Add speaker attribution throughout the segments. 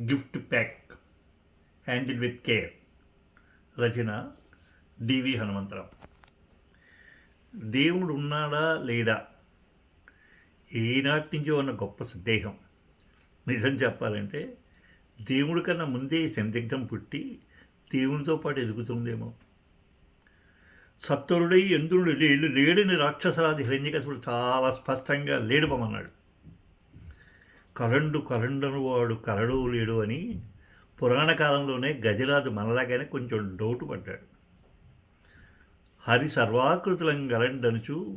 Speaker 1: Gift pack handle with care Rachana DV Hanumantha Rao. దేవుడు ఉన్నాడా లేడా? ఏనాటి నుంచో ఉన్న గొప్ప సందేహం. నిజం చెప్పాలంటే దేవుడి కన్నా ముందే సందిగ్ధం పుట్టి దేవునితో పాటు ఎదుగుతుందేమో. సత్వరుడై ఎందుడు లేడు లేడని రాక్షసరాది హిరణ్యకశుడు చాలా స్పష్టంగా లేడుపమన్నాడు కలండు కలండను వాడు కలడు లేడు అని పురాణ కాలంలోనే గజరాజు మనలాగానే కొంచెం డౌట్ పడ్డాడు. హరి సర్వాకృతులం గలండనుచు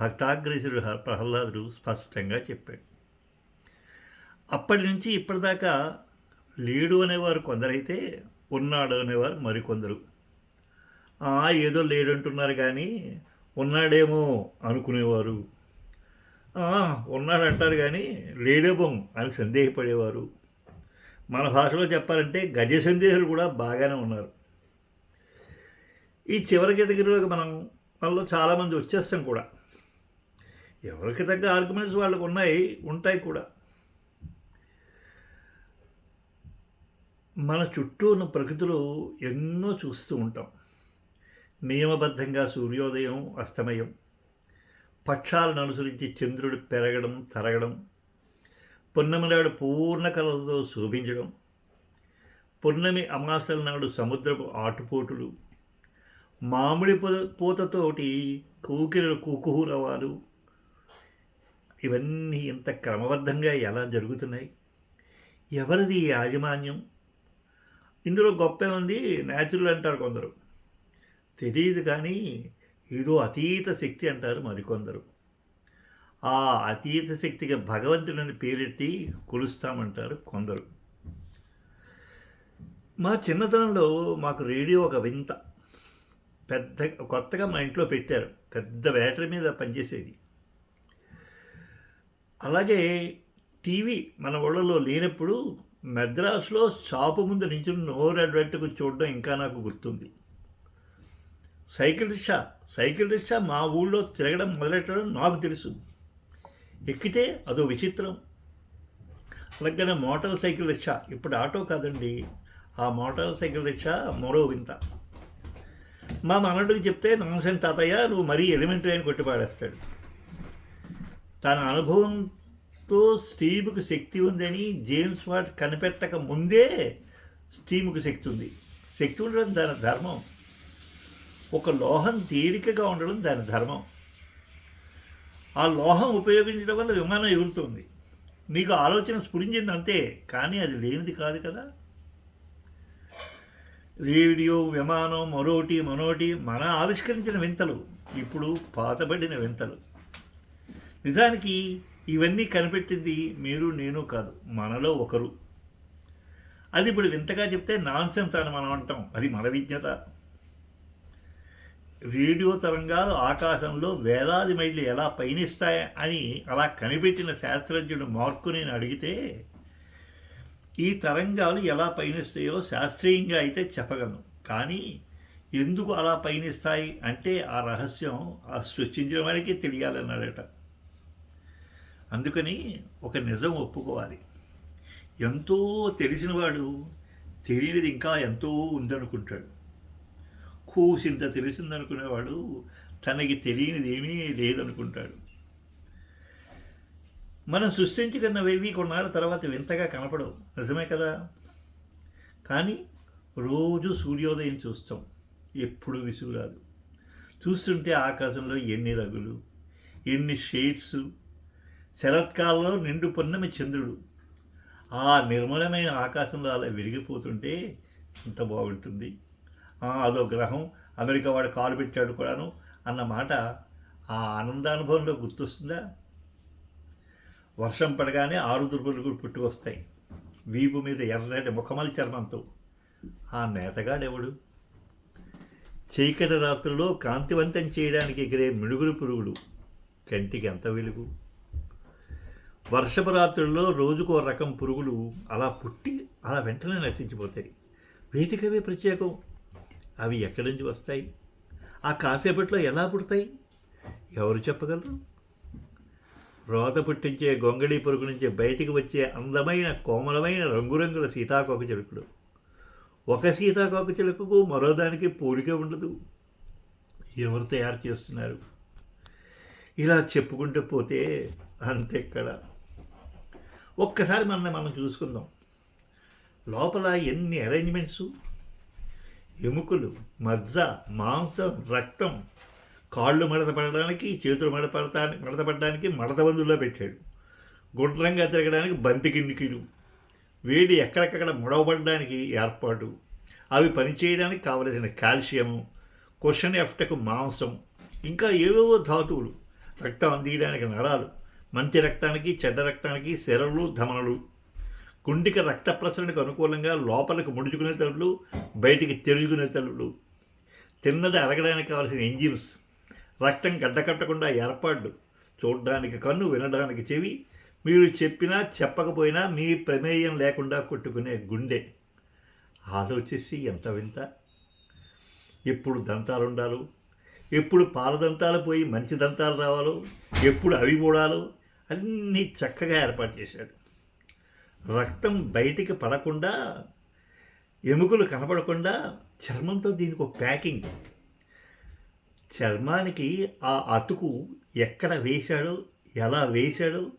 Speaker 1: భక్తాగ్రేసుడు ప్రహ్లాదుడు స్పష్టంగా చెప్పాడు. అప్పటి నుంచి ఇప్పటిదాకా లేడు అనేవారు కొందరైతే ఉన్నాడు అనేవారు మరికొందరు. "ఆ, ఏదో లేడంటున్నారు కానీ ఉన్నాడేమో అనుకునేవారు. "ఆ, ఉన్నాడంటారు కానీ లేడేమో అని సందేహపడేవారు. మన భాషలో చెప్పాలంటే గజ సందేహాలు కూడా బాగానే ఉన్నారు. ఈ చివరి కేటగిరీలోకి మనం మనలో చాలామంది వచ్చేస్తాం కూడా. ఎవరికి తగ్గ ఆర్గ్యుమెంట్స్ వాళ్ళకు ఉన్నాయి ఉంటాయి కూడా. మన చుట్టూ ఉన్న ప్రకృతిలో ఎన్నో చూస్తూ ఉంటాం. నియమబద్ధంగా సూర్యోదయం అస్తమయం. పక్షాలను అనుసరించి చంద్రుడు పెరగడం తరగడం పున్నమి నాడు పూర్ణ కలలతో శోభించడం పున్నమి అమాసల నాడు సముద్రపు ఆటుపోటులు మామిడి పూ- పూతతోటి కూకిరలు కుకుహులవారు ఇవన్నీ ఇంత క్రమబద్ధంగా ఎలా జరుగుతున్నాయి? ఎవరిది యాజమాన్యం? ఇందులో గొప్ప ఉంది న్యాచురల్ అంటారు కొందరు. తెలియదు కానీ ఏదో అతీత శక్తి అంటారు మరికొందరు. ఆ అతీత శక్తికి భగవంతుడిని పేరెట్టి కొలుస్తామంటారు కొందరు. మా చిన్నతనంలో మాకు రేడియో ఒక వింత. పెద్ద కొత్తగా మా ఇంట్లో పెట్టారు. పెద్ద బ్యాటరీ మీద పనిచేసేది. అలాగే టీవీ మన ఊళ్ళలో లేనప్పుడు మద్రాసులో షాపు ముందు నుంచి నోరు అడ్వెట్టుకు చూడడం ఇంకా నాకు గుర్తుంది. సైకిల్ రిక్షా సైకిల్ రిక్షా మా ఊళ్ళో తిరగడం మొదలెట్టడం నాకు తెలుసు. ఎక్కితే అదో విచిత్రం. అలాగే మోటార్ సైకిల్ రిక్షా ఇప్పుడు ఆటో కాదండి. ఆ మోటార్ సైకిల్ రిక్షా మరో వింత. మా మనడుకి చెప్తే నాన్సెన్ తాతయ్య నువ్వు మరీ ఎలిమెంటరీ అని కొట్టిపాడేస్తాడు తన అనుభవంతో స్టీముకు శక్తి ఉందని జేమ్స్ వాట్ కనిపెట్టక ముందే స్టీముకు శక్తి ఉంది. శక్తి ఉండడం దాని ధర్మం. ఒక లోహం తేలికగా ఉండడం దాని ధర్మం. ఆ లోహం ఉపయోగించడం వల్ల విమానం ఎగురుతుంది. నీకు ఆలోచన స్ఫురించింది అంతే కానీ అది లేనిది కాదు కదా. రేడియో విమానం మరోటి మనోటి మన ఆవిష్కరించిన వింతలు ఇప్పుడు పాతబడిన వింతలు. నిజానికి ఇవన్నీ కనిపెట్టింది మీరు నేను కాదు మనలో ఒకరు. అది ఇప్పుడు వింతగా చెప్తే నాన్సెన్స్ అని మనం అంటాం. అది మన విజ్ఞత. రేడియో తరంగాలు ఆకాశంలో వేలాది మైళ్ళు ఎలా పయనిస్తాయి అని అలా కనిపెట్టిన శాస్త్రజ్ఞుడు మార్కుని అడిగితే ఈ తరంగాలు ఎలా పయనిస్తాయో శాస్త్రీయంగా అయితే చెప్పగలను. కానీ ఎందుకు అలా పయనిస్తాయి అంటే ఆ రహస్యం ఆ సృష్టించిన వారికి తెలియాలన్నాడట. అందుకని ఒక నిజం ఒప్పుకోవాలి. ఎంతో తెలిసినవాడు తెలియనిది ఇంకా ఎంతో ఉందనుకుంటాడు. కూసింత తెలిసిందనుకునేవాడు తనకి తెలియనిది ఏమీ లేదనుకుంటాడు. మనం సృష్టించుకున్నవేవి కొన్నాళ్ళ తర్వాత వింతగా కనపడవు. నిజమే కదా? కానీ రోజు సూర్యోదయం చూస్తాం. ఎప్పుడు విసుగు రాదు చూస్తుంటే ఆకాశంలో ఎన్ని రంగులు ఎన్ని షేడ్స్ శరత్కాలంలో నిండు పొన్నమి చంద్రుడు. ఆ నిర్మలమైన ఆకాశంలో అలా విరిగిపోతుంటే ఎంత బాగుంటుంది. అదో గ్రహం అమెరికా వాడు కాలు పెట్టాడు కూడాను అన్న మాట ఆ ఆనందానుభవంలో గుర్తొస్తుందా? వర్షం పడగానే ఆరు దుర్బలు పుట్టుకొస్తాయి. వీపు మీద ఎర్రటి ముఖమలి చర్మంతో. ఆ నేతగాడెవడు? చీకటి రాత్రుల్లో కాంతివంతం చేయడానికి ఎగిరే మిడుగులు పురుగులు. కంటికి ఎంత వెలుగు? వర్షపు రాత్రుల్లో రోజుకో రకం పురుగులు అలా పుట్టి అలా వెంటనే నశించిపోతాయి. వేటికవే ప్రత్యేకం. అవి ఎక్కడి నుంచి వస్తాయి? ఆ కాసేపట్లో ఎలా పుడతాయి? ఎవరు చెప్పగలరు? రోత పుట్టించే గొంగళి పురుగు నుంచి బయటికి వచ్చే అందమైన కోమలమైన రంగురంగుల సీతాకోక చిలుకుడు. ఒక సీతాకోక చిలుకకు మరో దానికి పోలిక ఉండదు. ఎవరు తయారు చేస్తున్నారు? ఇలా చెప్పుకుంటూ పోతే అంతెక్కడ? ఒక్కసారి మన మనం చూసుకుందాం. లోపల ఎన్ని అరేంజ్మెంట్స్ ఎముకలు మజ్జ మాంసం రక్తం. కాళ్ళు మడత పడడానికి చేతులు మడపడటానికి మడతపడడానికి మడత పెట్టాడు. గుండ్రంగా తిరగడానికి బంతి కిందికిలు. వేడి ఎక్కడికక్కడ ముడవబడడానికి ఏర్పాటు. అవి పనిచేయడానికి కావలసిన కాల్షియము క్వశ్చన్ ఎఫ్టకు మాంసం ఇంకా ఏవేవో ధాతువులు. రక్తం అందియడానికి నరాలు మంచి రక్తానికి చెడ్డ రక్తానికి శరలు ధమనులు. కుండికి రక్త ప్రసరణకు అనుకూలంగా లోపలికి ముడుచుకునే తలుపులు బయటికి తెరుచుకునే తలుపులు. తిన్నది అరగడానికి కావాల్సిన ఎంజిమ్స్ రక్తం గడ్డకట్టకుండా ఏర్పాట్లు చూడడానికి కన్ను వినడానికి చెవి మీరు చెప్పినా చెప్పకపోయినా మీ ప్రమేయం లేకుండా కొట్టుకునే గుండె. ఆలోచిస్తే ఎంత వింత? ఎప్పుడు దంతాలు ఉండాలో? ఎప్పుడు పాలదంతాలు పోయి మంచి దంతాలు రావాలో? ఎప్పుడు అవి కూడాలో అన్నీ చక్కగా ఏర్పాటు చేశాడు. రక్తం బయటికి పడకుండా ఎముకలు కనపడకుండా చర్మంతో దీనికి ఒక ప్యాకింగ్. చర్మానికి ఆ అతుకు ఎక్కడ వేశాడో ఎలా వేశాడో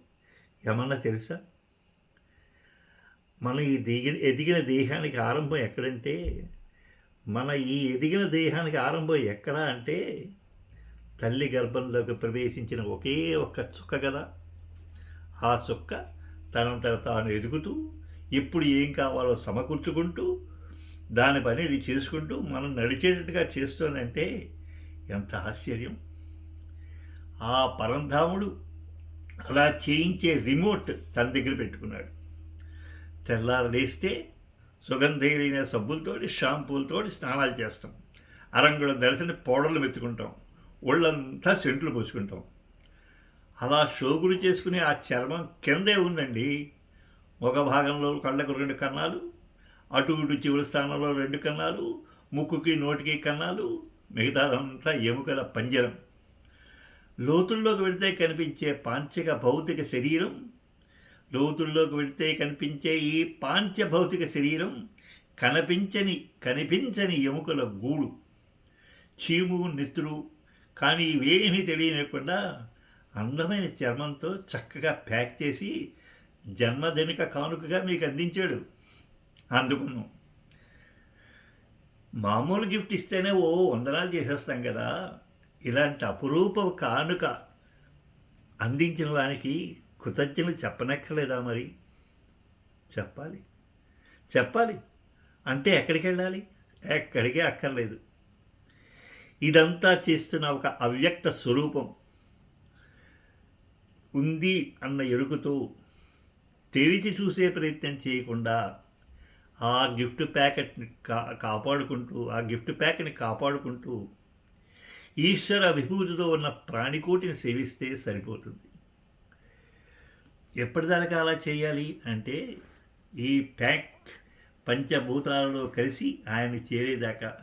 Speaker 1: ఏమన్నా తెలుసా? మన ఈ దిగిన ఎదిగిన దేహానికి ఆరంభం ఎక్కడంటే మన ఈ ఎదిగిన దేహానికి ఆరంభం ఎక్కడ అంటే తల్లి గర్భంలోకి ప్రవేశించిన ఒకే ఒక్క చుక్క కదా. ఆ చుక్క తనంతట తాను ఎదుగుతూ ఇప్పుడు ఏం కావాలో సమకూర్చుకుంటూ దాని పని ఇది చేసుకుంటూ మనం నడిచేటట్టుగా చేస్తోందంటే ఎంత ఆశ్చర్యం. ఆ పరంధాముడు అలా చేయించే రిమోట్ తన దగ్గర పెట్టుకున్నాడు. తెల్లారు లేస్తే సుగంధైన సబ్బులతోటి షాంపూలతోటి స్నానాలు చేస్తాం. అరంగుళం దర్శని పౌడర్లు మెత్తుకుంటాం. ఒళ్ళంతా సెంట్లు పోసుకుంటాం. అలా షోకులు చేసుకునే ఆ చర్మం కిందే ఉందండి. ఒక భాగంలో కళ్ళకు రెండు కన్నాలు అటు ఇటు చివరి స్థానంలో రెండు కన్నాలు ముక్కుకి నోటికి కన్నాలు మిగతాదంతా ఎముకల పంజరం. లోతుల్లోకి వెళితే కనిపించే పాంచక భౌతిక శరీరం లోతుల్లోకి వెళితే కనిపించే ఈ పాంచ భౌతిక శరీరం కనిపించని కనిపించని ఎముకల గూడు. చీము నెత్తురు కానీ ఇవేమీ తెలియనివ్వకుండా అందమైన చర్మంతో చక్కగా ప్యాక్ చేసి జన్మదినిక కానుకగా మీకు అందించాడు. అందుకున్నాం మామూలు గిఫ్ట్ ఇస్తేనే ఓ వందనాలు చేసేస్తాం కదా. ఇలాంటి అపురూప కానుక అందించిన వానికి కృతజ్ఞతలు చెప్పనక్కర్లేదా మరి? చెప్పాలి. చెప్పాలి. అంటే ఎక్కడికి వెళ్ళాలి? ఎక్కడికే అక్కర్లేదు. ఇదంతా చేస్తున్న ఒక అవ్యక్త స్వరూపం. ఉంది అన్న ఎరుకుతో తెరిచి చూసే ప్రయత్నం చేయకుండా ఆ గిఫ్ట్ ప్యాకెట్ని కా కాపాడుకుంటూ ఆ గిఫ్ట్ ప్యాక్ని కాపాడుకుంటూ ఈశ్వర విభూతితో ఉన్న ప్రాణికోటిని సేవిస్తే సరిపోతుంది. ఎప్పటిదాకా అలా చేయాలి అంటే ఈ ప్యాక్ పంచభూతాలలో కలిసి ఆయన చేరేదాకా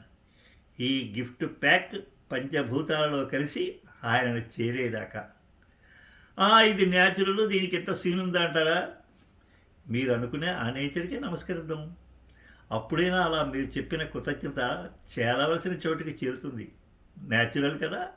Speaker 1: ఈ గిఫ్ట్ ప్యాక్ పంచభూతాలలో కలిసి ఆయన చేరేదాకా ఇది న్యాచురల్ దీనికి ఎంత సీన్ ఉందా అంటారా? మీరు అనుకునే ఆ నేచర్కే నమస్కరిద్దాం. అప్పుడైనా అలా మీరు చెప్పిన కృతజ్ఞత చేరవలసిన చోటుకి చేరుతుంది. న్యాచురల్ కదా?